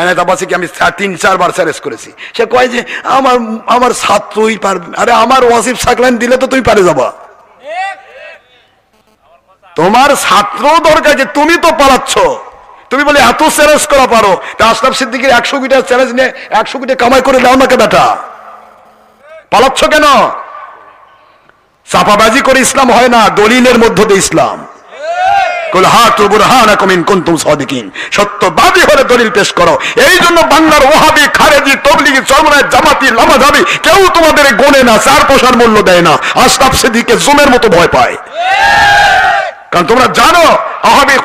এনায়ত আব্বাসীকে আমি তিন, চারবার চ্যালেঞ্জ করেছি। সে কয় যে, আমার আমার আরে আমার ওয়াসিফ সাকলাইন দিলে তো তুমি পারে যাবা। তোমার ছাত্র দরকার যে তুমি তো পালাচ্ছ। তুমি বলে, এত চ্যালেঞ্জ করা পারো। তা আশরাফ একশো কোটি চ্যালেঞ্জ নিয়ে একশো কোটি কামাই করে দাও না বেটা পালাচ্ছ কেন? চাপাবাজি করে ইসলাম হয় না, দলিলের মধ্য দিয়ে ইসলাম। কুল সত্যবাদী হলে দলিল পেশ করো। এই জন্য বাংলার ওহাবি খারেজি, তবলিগি চরমনায় জামাতি লামাজাবি কেউ তোমাদের গোনে না, চার পয়সার মূল্য দেয় না। আশরাফ সিদ্দিকে জুমের মতো ভয় পায়। কারণ তোমরা জানো আহাবি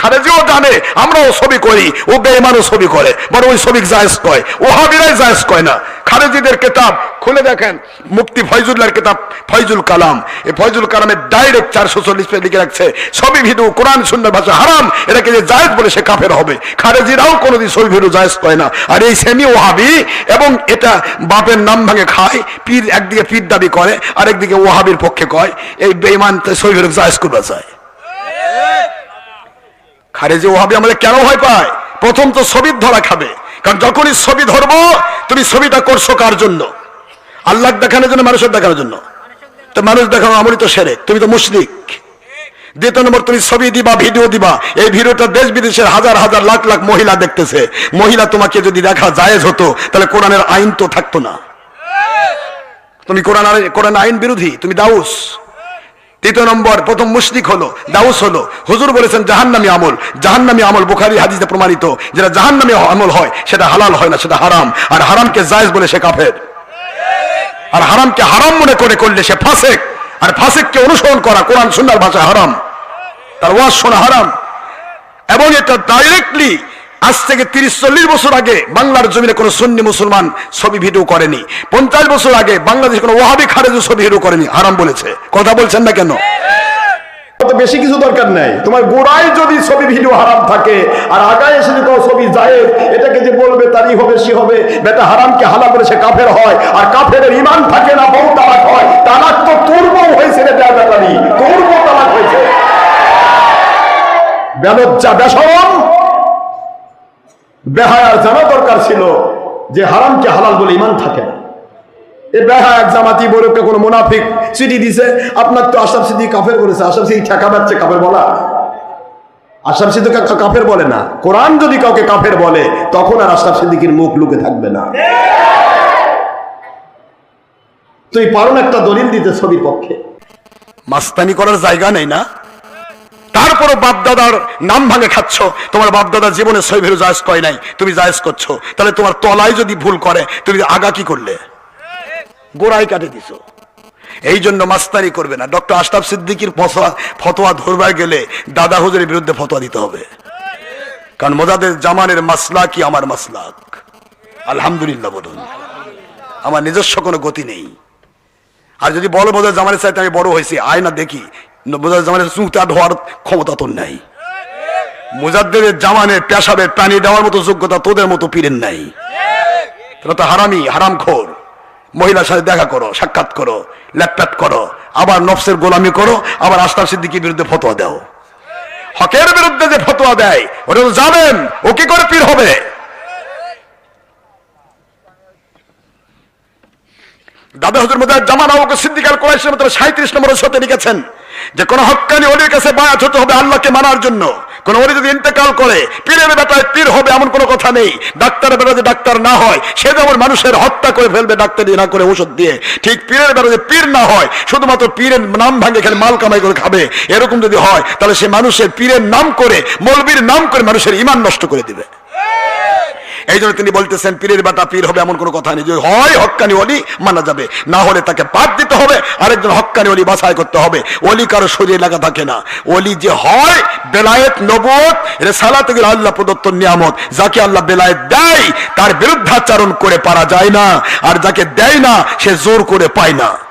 খারেজিও জানে আমরাও ছবি করি, ও বেঈমানও ছবি করে বড় ওই ছবি জায়েজ কয় ওহাবিরাই জায়েজ কয় না। খারেজিদের কিতাব, খুলে দেখেন মুক্তি ফয়জুল্লাহর কিতাব, ফয়জুল কালাম। এই ফয়জুল কালামের ডাইরেক্ট চারশো চল্লিশ পেজ লিখে রাখছে, ছবি ভিডিও কোরআন সুন্দর ভাষা হারাম, এটাকে যে জায়েজ বলে সে কাফের হবে। খারেজিরাও কোনোদিন ছবি ভিডিও জায়েজ কয় না। আর এই সেমি ওহাবি এবং এটা বাপের নাম ভাঙে খায়, পীর একদিকে পীর দাবি করে, আরেকদিকে ওহাবির পক্ষে কয়, এই বেঈমান ছবি ভিডিও জায়েজ করবে চায়। খারেজি ওহাবি আমাদের কেন ভয় পায়? প্রথম তো ছবির ধরা খাবে। কারণ যখনই ছবি ধরবো, তুমি ছবিটা করছ কার জন্য? আল্লাহ দেখানোর জন্য, মানুষের দেখানোর জন্য। তো মানুষ দেখানো আমরই তো সেরে। তুমি তো মুশরিক। দ্বিতীয় নম্বর, তুমি ছবি দিবা, ভিডিও দিবা। এই ভিডিওটা দেশ বিদেশের হাজার হাজার লাখ লাখ মহিলা দেখতেছে। মহিলা তোমাকে যদি দেখা জায়েজ হতো, তাহলে কোরআনের আইন তো থাকতো না। তুমি কোরআন কোরআন আইন বিরোধী। তুমি দাউস। তৃতীয় নম্বর, প্রথম মুশরিক হলো, দাউস হলো। হুজুর বলেছেন, জাহান্নামী আমল। জাহান্নামী আমল বুখারী হাদিসে প্রমাণিত যেটা জাহান্নামী আমল হয়, সেটা হালাল হয় না, সেটা হারাম। আর হারামকে জায়েজ বলে সে কাফের। আর হারামকে হারাম মনে করে করলে সে ফাসেক। আর ফাসেককে অনুসরণ করা কোরআন, সুন্নার ভাষা হারাম। তার ওয়াজ শোনা হারাম। এবং এটা ডাইরেক্টলি আজ থেকে তিরিশ, চল্লিশ বছর আগে বাংলার জমিনে কোনো সুন্নি মুসলমান ছবি ভিডিও করেনি। পঞ্চাশ বছর আগে বাংলাদেশ কোনো ওহাবি খারেজি ছবি ভিডিও করেনি, হারাম বলেছে। কথা বলছেন না কেন? বেশি কিছু দরকার নাই। তোমার গোড়ায় যদি ছবি ভিডিও হারাম থাকে, আর আগায় এসে যদি ছবি যায় এটাকে যে বলবে তারই হবে, সে হবে। বেটা হারামকে হালা করে সে কাফের হয়, আর কাফের ইমান থাকে না, বহু তালাক হয়। তালাক তো তোর বউ হয়েছে রে বেটারি তোর বউ তালাক হয়েছে। বেলজ্জা, বেসরম বেহায়ার জানা দরকার ছিল যে হারামকে হালাল বলে ইমান থাকে না। এ বেহায়াত জামাতি বড়কে কোনো মুনাফিক চিঠি দিছে, আপনার তো আশরাফ সিদ্দিক কাফের বলেছে, আশরাফ সিদ্দিক ঠেকা পাচ্ছে কাফের বলা। আশরাফ সিদ্দিক কা- কাফের বলে না? কোরআন যদি কাউকে কাফের বলে, তখন আর আশরাফ সিদ্দিকের মুখ লুকে থাকবে না। তুই পারো না একটা দলিল দিতে ছবির পক্ষে। মাস্তানি করার জায়গা নেই না? তারপরও বাপদাদার নাম ভাঙে খাচ্ছ। তোমার বাপদাদা জীবনে ছয় ভেরু জায়েজ কয় নাই। তুমি জায়েজ করছ। তাহলে তোমার তলায় যদি ভুল করে, তুমি আগা কি করলে? গোড়ায় কাটে দিছ। এই জন্য মাস্তানি করবে না। ডক্টর আশরাফ সিদ্দিকির ফতোয়া ধরবার গেলে দাদা হুজুরের বিরুদ্ধে ফতোয়া দিতে হবে। কারণ মোজাদের জামানের মাসলা কি আমার মাসলাক। আলহামদুলিল্লাহ বলুন। আমার নিজস্ব কোনো গতি নেই। আর যদি বলো বোধ জামানের চাইতে আমি বড় হয়েছি আয় না দেখি বোধ জামানের ধোয়ার ক্ষমতা তোর নাই। মুজাদ্দের জামানের পেশাবের প্রাণী দেওয়ার মতো যোগ্যতা তোদের মতো পীরের নাই। তোরা তো হারামি হারাম খোর মহিলার সাথে দেখা করো, সাক্ষাৎ করো ল্যাপটপ করো, আবার নফসের গোলামি করো, আবার আস্তার সিদ্দিকির বিরুদ্ধে ফতোয়া দাও। হকের বিরুদ্ধে যে ফতোয়া দেয়, ওটা তো জানেন ও কি করে পীর হবে? দাদা হুজুর মধ্যে জামান আবুকে সিদ্দিকাল কোরাইশের মতো সাঁত্রিশ নম্বর সতে লিখেছেন যে কোন হক্কানি অলির কাছে বায়াত হতে হবে আল্লাহকে মানার জন্য। কোন অলি যদি ইন্তেকাল করে, পীরের বেটায় পীর হবে এমন কোনো কথা নেই। ডাক্তারের বেটা যে ডাক্তার না হয়, সে যেমন মানুষের হত্যা করে ফেলবে ডাক্তারি না করে ওষুধ দিয়ে, ঠিক পীরের বেটা যে পীর না হয়, শুধুমাত্র পীরের নাম ভাঙে খেলে মাল কামাই করে খাবে। এরকম যদি হয়, তাহলে সে মানুষের পীরের নাম করে, মৌলবীর নাম করে মানুষের ইমান নষ্ট করে দিবে। এই জন্য তিনি বলতেছেন, পীরের বেটা পীর হবে এমন কোনো কথা নেই। যে হয়, হক্কানি অলি মানা যাবে। না হলে তাকে বাদ দিতে হবে। আরেকজন হক্কানি অলি বাছাই করতে হবে। অলি কারও শরীরে লাগা থাকে না। অলি যে হয়, বেলায়েত নবত রেসালাত এগুলো আল্লাহ প্রদত্ত নিয়ামত। যাকে আল্লাহ বেলায়েত দেয়, তার বিরুদ্ধাচারণ করে পারা যায় না। আর যাকে দেয় না, সে জোর করে পায় না।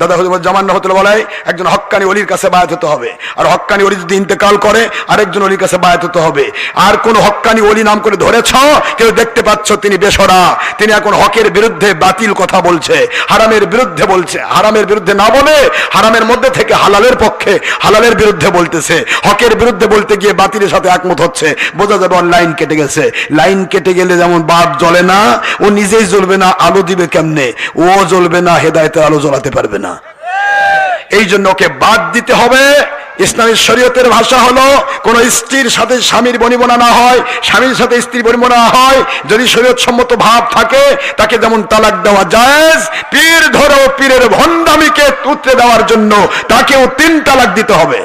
দাদা হুজুর জামান রহমতুল্লাহ বলে একজন হক্কানি অলির কাছে বায়াত হতে হবে। আর হক্কানি অলি যদি ইন্তেকাল করে, আরেকজন অলির কাছে বায়াত হতে হবে। আর কোন হক্কানি অলি নাম করে ধরেছ, কেউ দেখতে পাচ্ছ তিনি বেসরা তিনি এখন হকের বিরুদ্ধে বাতিল কথা বলছে, হারামের বিরুদ্ধে বলছে, হারামের বিরুদ্ধে না বলে হারামের মধ্যে থেকে হালালের পক্ষে হালালের বিরুদ্ধে বলতেছে। হকের বিরুদ্ধে বলতে গিয়ে বাতিলের সাথে একমত হচ্ছে। বোঝা যাবে লাইন কেটে গেছে। লাইন কেটে গেলে যেমন বাপ জ্বলে না, ও নিজেই জ্বলবে না, আলো দিবে কেমনে? ও জ্বলবে না, হেদায়তের আলো জ্বলাতে পারবে না। এই জন্য ওকে বাদ দিতে হবে। ইসলামী শরীয়তের ভাষা হলো, কোন স্ত্রীর সাথে স্বামীর বনিবনা না হয়, স্বামীর সাথে স্ত্রীর বনিবনা হয়। যদি শরীয়ত সম্মত ভাব থাকে, তাকে যেমন তালাক দেওয়া যায় পীর ধরো, পীরের ভণ্ডামিকে উতরে দেওয়ার জন্য তাকেও তিন তালাক দিতে হবে।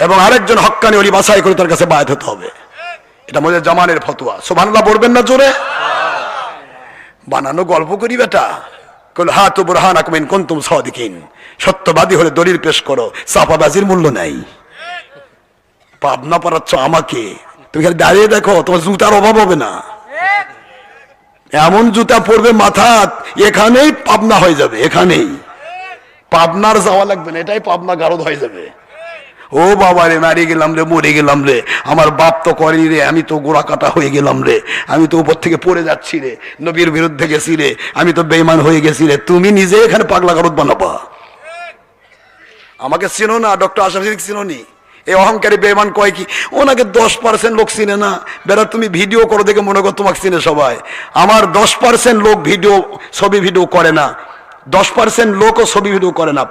এবং আরেকজন হক্কানি অলি বাছাই করে তার কাছে বায়াত হতে হবে। এটা মনে জামানের ফতোয়া। সোভানুল্লাহ বলবেন না জোরে? বানানো গল্প করি বেটা। বুরহান আকমিন সত্যবাদী হলে দলিল পেশ করো চাপাবাজির মূল্য নাই। পাবনা পারাচ্ছ আমাকে। তুমি খালি দাঁড়িয়ে দেখো, তোমার জুতার অভাব হবে না। এমন জুতা পরবে মাথা, এখানেই পাবনা হয়ে যাবে, এখানেই। পাবনার যাওয়া লাগবে না, এটাই পাবনা গারদ হয়ে যাবে। ও বাবা রে মারি গেলাম রে, মরে গেলাম রে। আমার বাপ তো করেনি রে, আমি তো গোড়া কাটা হয়ে গেলাম রে। আমি তো উপর থেকে পড়ে যাচ্ছি রে, নবীর বিরুদ্ধে গেছি রে। আমি তো বেইমান হয়ে গেছি রে, তুমি নিজে এখানে পাগলা গারদ বানাবা। আমাকে চিনো না, ডক্টর আশাফ সিদ্দিক চিনো নি? এই অহংকারী বেমান কয় কি? ওনাকে দশ পার্সেন্ট লোক চিনে না। বেড়া, তুমি ভিডিও করো দেখে মনে কর তোমাকে চিনে সবাই। আমার দশ পার্সেন্ট লোক ভিডিও, ছবি ভিডিও করে না। দশ পার্সেন্ট লোকও ছবি ভিডিও করে না,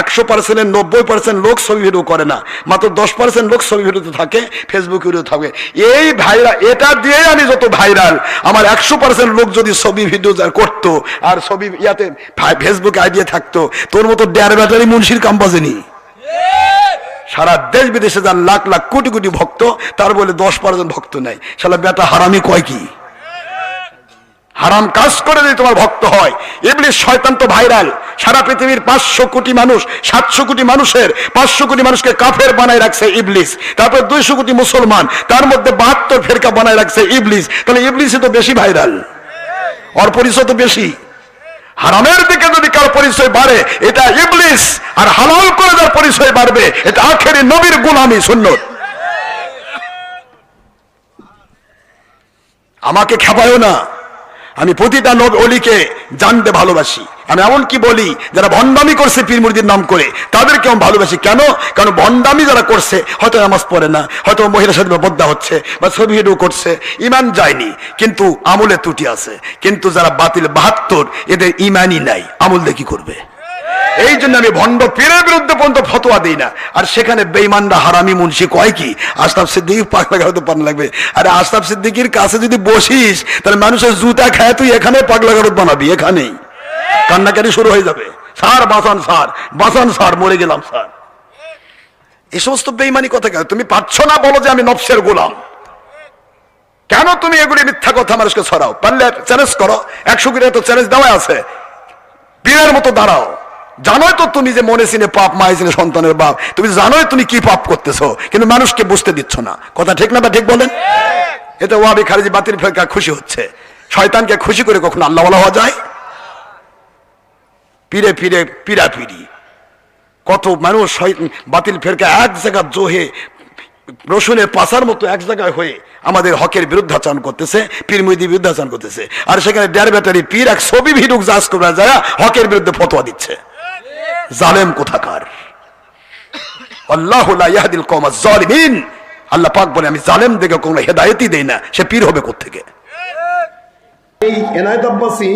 একশো পার্সেন্টের নব্বই পার্সেন্ট লোক ছবি ভিডিও করে না, মাত্র দশ পার্সেন্ট লোক ছবি ভিডিওতে থাকে ফেসবুক ভিডিও থাকে। এই ভাইরাল এটা দিয়েই আমি যত ভাইরাল, আমার একশো পার্সেন্ট লোক যদি ছবি ভিডিও করতো, আর ছবি ইয়াতে ফেসবুক আইডিয়া থাকতো, তোর মতো ডেয়ার ব্যাটারি মুন্সির কাম বাজেনি। সারা দেশ বিদেশে যার লাখ লাখ কোটি কোটি ভক্ত, তার বলে দশ পার্সেন্ট ভক্ত নেই। সালা বেটা হারামি কয় কি? হারাম কাজ করে যদি তোমার ভক্ত হয় ইবলিশ শয়তান তো ভাইরাল। সারা পৃথিবীর পাঁচশো কোটি মানুষ, সাতশো কোটি মানুষের পাঁচশো কোটি মানুষকে কাফের বানায় রাখছে ইবলিশ তারপর দুইশো কোটি মুসলমান, তার মধ্যে বাহাত্তর ফেরকা বানায় রাখছে ইবলিশ তাহলে ইবলিশে তো বেশি ভাইরাল। ওর পরিচয় তো বেশি। হারামের দিকে যদি কার পরিচয় বাড়ে, এটা ইবলিস। আর হালাল করে যার পরিচয় বাড়বে, এটা আখেরি নবীর গুলামি, সুন্নত। আমাকে খেপায়ও না। আমি প্রতিটা নব অলিকে জানতে ভালোবাসি। আমি এমন কি বলি, যারা ভণ্ডামি করছে পীর মুরদির নাম করে তাদেরকে আমি ভালোবাসি। কেন? কারণ ভণ্ডামি যারা করছে, হয়তো নামাজ পড়ে না, হয়তো মহিলার সাথে বদ্ধা হচ্ছে বা ছবি হেডু করছে, ইমান যায়নি। কিন্তু আমলে ত্রুটি আছে। কিন্তু যারা বাতিল বাহাত্তর, এদের ইমানই নাই। আমল দেখি করবে? এই জন্য আমি ভণ্ড পীরের বিরুদ্ধে পর্যন্ত ফতোয়া দিই না। আর সেখানে বেইমানরা হারামি মুন্সি কয় কি? আশরাফ সিদ্দিকি পাগলা গাড়াতে পান লাগবে। আরে আশরাফ সিদ্দিকির কাছে যদি বসিস, তাহলে মানুষের জুতা খায় তুই এখানে পাগলা গাড়ত বানাবি, এখানেই। কান্নাকাটি শুরু হয়ে যাবে। স্যার বাসান স্যার। বাসান স্যার। মরে গেলাম, স্যার। এই সমস্ত বেইমানি কথা কেন? তুমি পাচ্ছ না বলো যে আমি নফসের গোলাম। কেন তুমি এগুলি মিথ্যা কথা মানুষকে ছড়াও? পারলে চ্যালেঞ্জ করো। একশো কিলো তো চ্যালেঞ্জ দেওয়া আছে। পীরের মতো দাঁড়াও। জানোই তো তুমি যে মনে চিনে পাপ মায় চিনে সন্তানের বাপ। তুমি জানোই তুমি কি পাপ করতেছো কিন্তু মানুষকে বুঝতে দিচ্ছ না। কথা ঠিক না বা ঠিক বলেন? এতে ওয়াবি খারিজি বাতিল ফেরকা খুশি হচ্ছে। শয়তানকে খুশি করে কখনো আল্লাহ বলা হওয়া যায়? পিড়ে পিড়ে পিড়া পিড়ি কত মানুষ বাতিল ফেরকা এক জায়গা জোহে রসুনের পাশার মতো এক জায়গায় হয়ে আমাদের হকের বিরুদ্ধাচরণ করতেছে পীর মুইদি বিরুদ্ধাচরণ করতেছে। আর সেখানে ডেয়ার ব্যাটারি পীর এক ছবি ভিডুক জাজ করা যায় হকের বিরুদ্ধে ফতোয়া দিচ্ছে। জালেম কোথাকার? আল্লাহ লা ইয়াহদিল কওমা জালিমিন আল্লাহ পাক বলে আমি জালেম দেখে কোনো হেদায়েতই দেই না। সে পীর হবে কোত্থেকে? এই এনায়ত আব্বাসী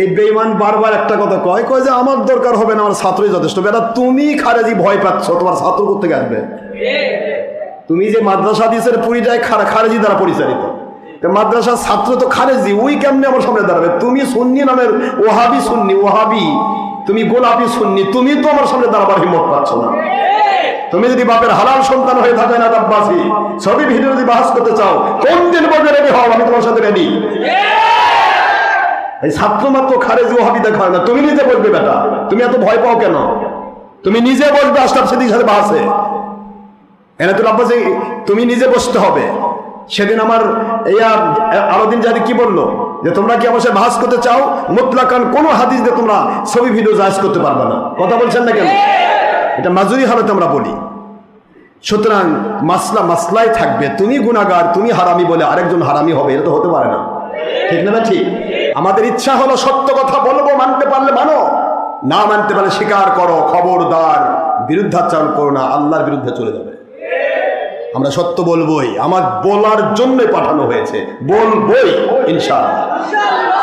এই বেইমান বারবার একটা কথা কয় কয় যে আমার দরকার হবে না আমার ছাত্রই যথেষ্ট। বেটা তুমি খারেজি ভয় পাচ্ছ তোমার ছাত্র করতে আসবে? তুমি যে মাদ্রাসা দিয়েছে পুরীটাই খারেজি দ্বারা পরিচালিত। মাদ্রাসার ছাত্র তো খারেজি ওই কেমনে আমার সামনে দাঁড়াবে? তুমি সুন্নি নামের ওহাবি সুন্নি, ওহাবি। তুমি গোলাপি সুন্নি, তুমি তো আমার সামনে দাঁড়াবার হিম্মত পাচ্ছ না। তুমি যদি বাপের হালাল সন্তান হয়ে থাকে না, আব্বাসী, ছবি ভিডিও যদি বাহাস করতে চাও, কোন দিন বলবে রেডি হও, আমি তোমার সাথে রেডি এই ছাত্র মাত্র খারেজি ওহাবি দেখা হয় না। তুমি নিজে বলবে, বেটা, তুমি এত ভয় পাও কেন? তুমি নিজে বলবে, আশরাফ সিদ্দিক সাথে বাসে এনাতুল আব্বাসী, তুমি নিজে বসতে হবে। সেদিন আমার ইয়া আলাদিন জাদি কি বলল? যে তোমরা কি আমার বাহাস করতে চাও? মুতলাকান কোন হাদিস দিয়ে তোমরা ছবি ভিডিও জাহাজ করতে পারবে না। কথা বলছেন না কেন? এটা মাজুরি হালতে আমরা বলি। সুতরাং মাসলা, মাসলাই থাকবে। তুমি গুণাগার তুমি হারামি বলে আরেকজন হারামি হবে, এটা তো হতে পারে না। ঠিক না ঠিক? আমাদের ইচ্ছা হলো সত্য কথা বলব, মানতে পারলে মানো। না মানতে পারলে স্বীকার করো, খবরদার, বিরুদ্ধাচরণ করো না, আল্লাহর বিরুদ্ধে চলে যাবে। আমরা সত্য বলবই। আমার বলার জন্য পাঠানো হয়েছে। বলবই ইনশাআল্লাহ।